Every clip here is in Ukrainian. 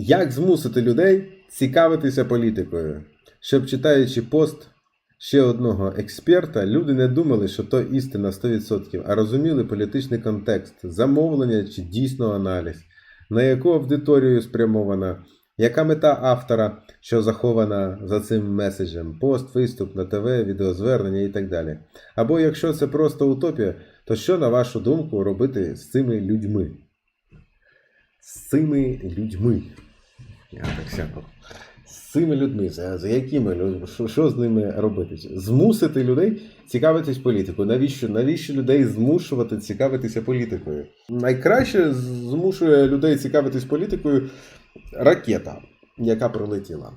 Як змусити людей цікавитися політикою? Щоб читаючи пост ще одного експерта, люди не думали, що то істина 100%, а розуміли політичний контекст, замовлення чи дійсно аналіз, на яку аудиторію спрямована, яка мета автора, що захована за цим меседжем, пост, виступ на ТВ, відеозвернення і так далі. Або якщо це просто утопія, то що, на вашу думку, робити з цими людьми? З цими людьми. З цими людьми, за, якими людьми, що, що з ними робити? Змусити людей цікавитись політикою. Навіщо? Навіщо людей змушувати цікавитися політикою? Найкраще змушує людей цікавитись політикою ракета, яка прилетіла.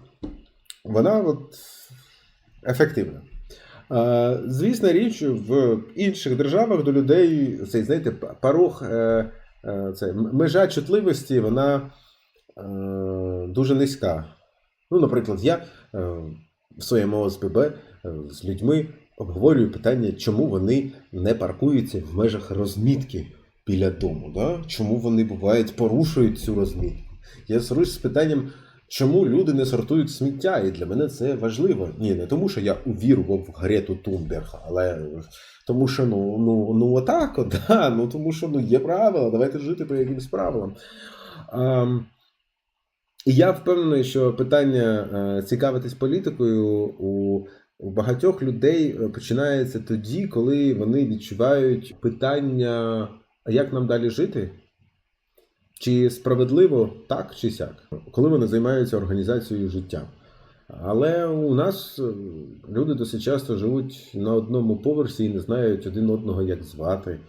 Вона от ефективна. Звісна річ, в інших державах до людей цей, знаєте, порог, е, е, це, межа чутливості, вона дуже низька. Ну, наприклад, я е, в своєму ОСББ е, з людьми обговорюю питання, чому вони не паркуються в межах розмітки біля дому. Да? Чому вони бувають порушують цю розмітку? Я сорусь з питанням, чому люди не сортують сміття, і для мене це важливо. Ні, не тому, що я увірував в Грету Тунберг, але тому, що ну, ну, ну отак, от, да, ну тому що ну, є правила, давайте жити по якимсь правилам. Ам, і я впевнений, що питання е, цікавитись політикою у, багатьох людей е, починається тоді, коли вони відчувають питання, як нам далі жити? Чи справедливо так чи сяк, коли вони займаються організацією життя. Але у нас е, люди досить часто живуть на одному поверсі і не знають один одного, як звати.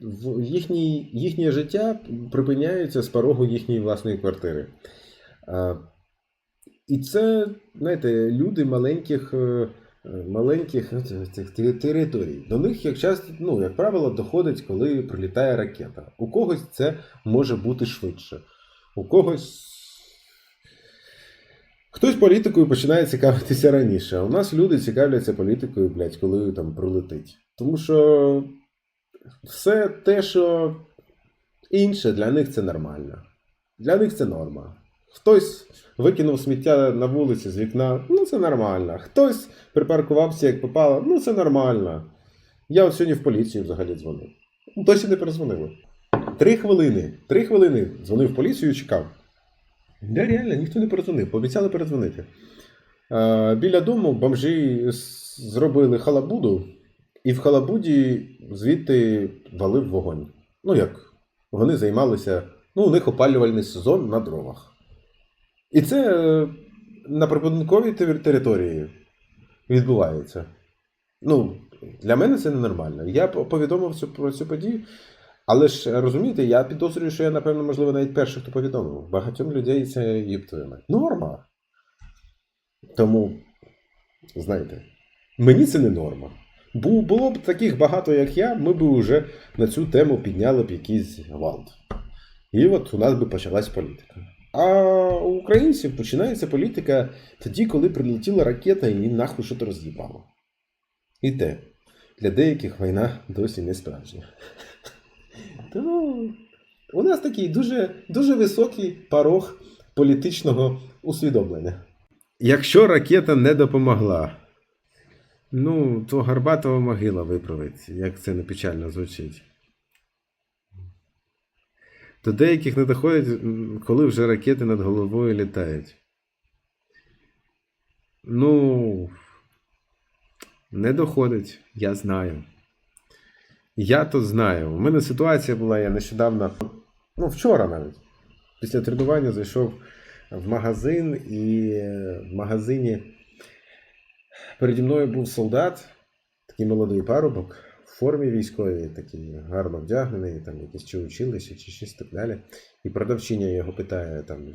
В- Їхній, їхнє життя припиняється з порогу їхньої власної квартири. І це, знаєте, люди маленьких, е, маленьких цих- цих територій. До них, як часто, ну, як правило, доходить, коли прилітає ракета. У когось це може бути швидше. У когось. Хтось політикою починає цікавитися раніше. А у нас люди цікавляться політикою, блядь, коли там прилетить. Тому що все те, що інше, для них це нормально. Для них це норма. Хтось викинув сміття на вулиці з вікна, ну це нормально. Хтось припаркувався, як попало, ну це нормально. Я от сьогодні в поліцію взагалі дзвонив. Досі не перезвонили. Три хвилини. Три хвилини дзвонив в поліцію і чекав. Да, реально, ніхто не перезвонив, пообіцяли перезвонити. Е, біля дому бомжі зробили халабуду, і в халабуді звідти валив вогонь. Ну як? Вони займалися, ну, у них опалювальний сезон на дровах. І це е, на прибудинковій території відбувається. Ну, для мене це ненормально. Я повідомив про цю подію. Але ж е, розумієте, я підозрюю, що я, напевно, можливо, навіть перший, хто повідомив. Багатьом людей це їптує. Норма. Тому, знаєте, мені це не норма. Бу- Було б таких багато, як я, ми б вже на цю тему підняли б якийсь гвалт. І от у нас би почалась політика. А у українців починається політика тоді, коли прилетіла ракета і нахуй що то роз'їбало. І те, для деяких війна досі не справжня. Тому у нас такий дуже, дуже високий порог політичного усвідомлення. Якщо ракета не допомогла, ну, то Горбатова могила виправить, як це не печально звучить. До деяких не доходить, коли вже ракети над головою літають. Ну, не доходить, я знаю. Я то знаю. У мене ситуація була, я нещодавно, ну, вчора навіть, після тренування зайшов в магазин, і в магазині переді мною був солдат, такий молодий парубок, в формі військовій, такий гарно вдягнений, там якесь чи училище, чи щось так далі. І продавчиня його питає там.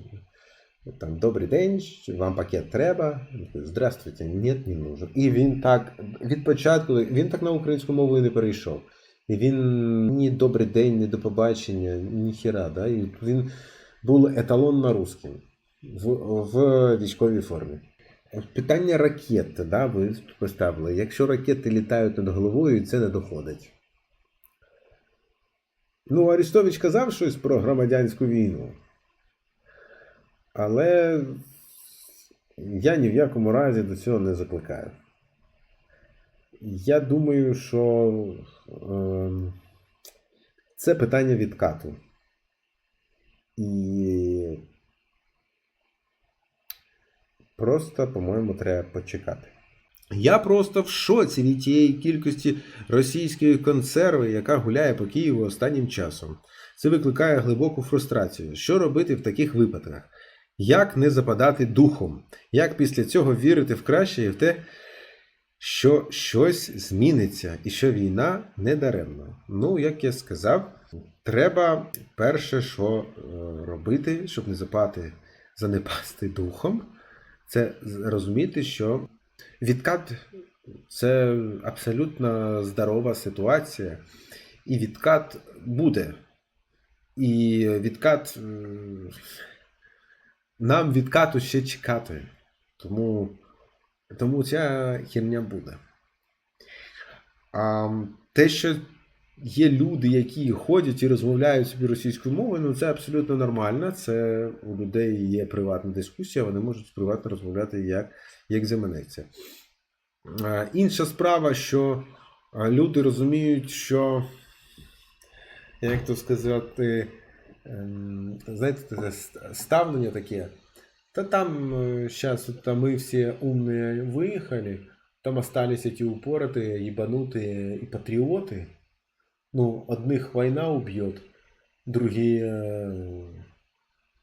Там, добрий день, вам пакет треба? Здравствуйте, ні, не нужен. І він так від початку, він так на українську мову і не перейшов. І він ні добрий день, ні до побачення, ні хіра. Да? І він був еталон на русским в, в військовій формі. Питання ракет, да, ви поставили. Якщо ракети літають над головою, це не доходить. Ну, Арістович казав щось про громадянську війну. Але я ні в якому разі до цього не закликаю. Я думаю, що ем, це питання відкату. І просто, по-моєму, треба почекати. Я просто в шоці від тієї кількості російської консерви, яка гуляє по Києву останнім часом. Це викликає глибоку фрустрацію. Що робити в таких випадках? Як не западати духом? Як після цього вірити в краще і в те, що щось зміниться і що війна не даремна? Ну, як я сказав, треба перше, що е, робити, щоб не запати, занепасти духом, це розуміти, що відкат це абсолютно здорова ситуація, і відкат буде. І відкат. Нам відкату ще чекати. Тому, тому ця херня буде. А те, що є люди, які ходять і розмовляють собі російською мовою, ну це абсолютно нормально. Це у людей є приватна дискусія, вони можуть приватно розмовляти як, як заманеться. А, Інша справа, що а, люди розуміють, що, як то сказати, ем, знаєте, це ст- ставлення таке. Та там сейчас там мы все умные выехали, там остались эти упоротые, ебанутые и патриоты. Ну, одних война убьет, другие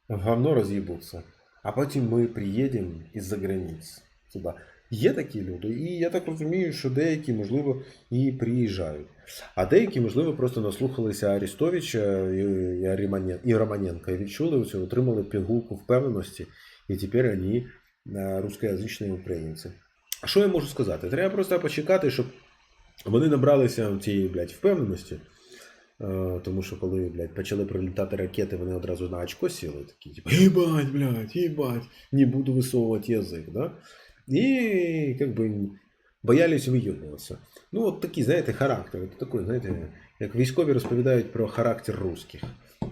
в говно разъебутся. А потім ми приїдемо із-за границь сюди. Є такі люди, і я так розумію, що деякі, можливо, і приїжджають. А деякі, можливо, просто наслухалися Арістовича і, Романенка і відчули це, отримали пігулку впевненості, і тепер вони е, рускоязичні українці. А що я можу сказати? Треба просто почекати, щоб вони набралися цієї, блядь, впевненості. Е, Тому що коли, блядь, почали прилітати ракети, вони одразу на очко сіли, такі, типу, їбать, блядь, їбать, не буду висовувати язик, да? І, как бы, боялись вийобуватися. Ну, от такий, знаєте, характер. Це такий, знаєте, як військові розповідають про характер русських.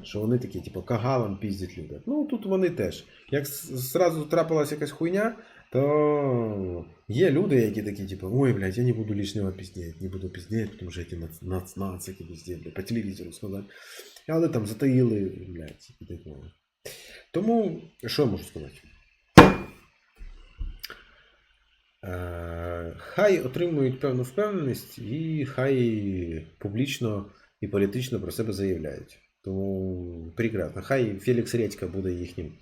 Що вони такі, типу, кагалам піздять люблять. Ну, тут вони теж. Як зразу трапилась якась хуйня, то є люди, які такі, типу, ой, блядь, я не буду лишнього піздеть, не буду піздеть, тому що ці нац- нац- нацики везде, блядь, по телевізору сказати. Але там затаїли, блядь, і таке. Тому, що я можу сказати? Е, Хай отримують певну впевненість і хай публічно і політично про себе заявляють. Тому прекрасно. Хай Фелікс Редька буде їхнім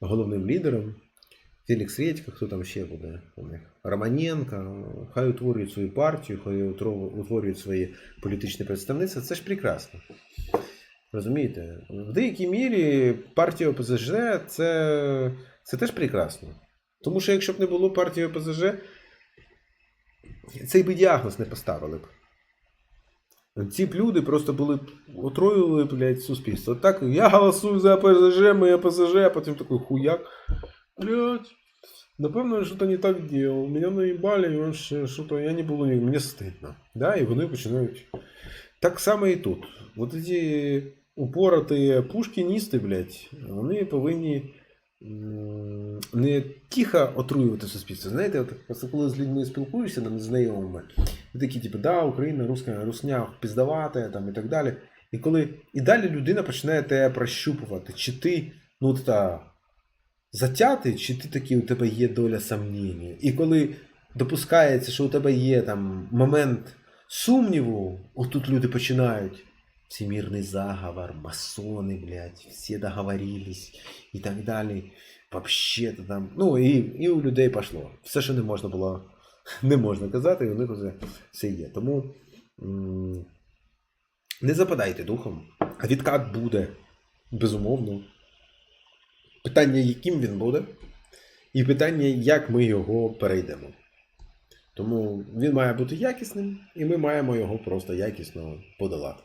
головним лідером. Фелікс Редька, хто там ще буде у них? Романенко, хай утворюють свою партію, хай утворюють свої політичні представництва. Це ж прекрасно. Розумієте? В деякій мірі партія ОПЗЖ це, це теж прекрасно. Тому що якщо б не було партії ОПЗЖ, цей би діагноз не поставили б. Ці б люди просто були б отруювали, блядь, суспільство. Так, я голосую за ОПЗЖ, ми ОПЗЖ, а потім такий хуяк. Блядь, напевно, я что-то не так делал. Меня наебали, и вообще что-то я не буду, мне стыдно. Да, і вони починають. Так само і тут. Вот эти упороті пушкіністи, блядь, вони повинні не тихо отруювати суспільство. Знаєте, от просто коли з людьми спілкуєшся, там, з знайомими, і такі, типу, да, Україна, руска, русня піздавата, там і так далі. І коли і далі людина починає тебе прощупувати, чи ти, ну та затятий, чи ти такий, у тебе є доля сомнення. І коли допускається, що у тебе є там момент сумніву, отут люди починають. Всемирний заговор, масони, блядь, всі договорились і так далі. Вообще-то там. Ну і, і у людей пішло. Все, що не можна було, не можна казати, і у них вже все є. Тому не западайте духом. А відкат буде, безумовно. Питання, яким він буде, і питання, як ми його перейдемо. Тому він має бути якісним, і ми маємо його просто якісно подолати.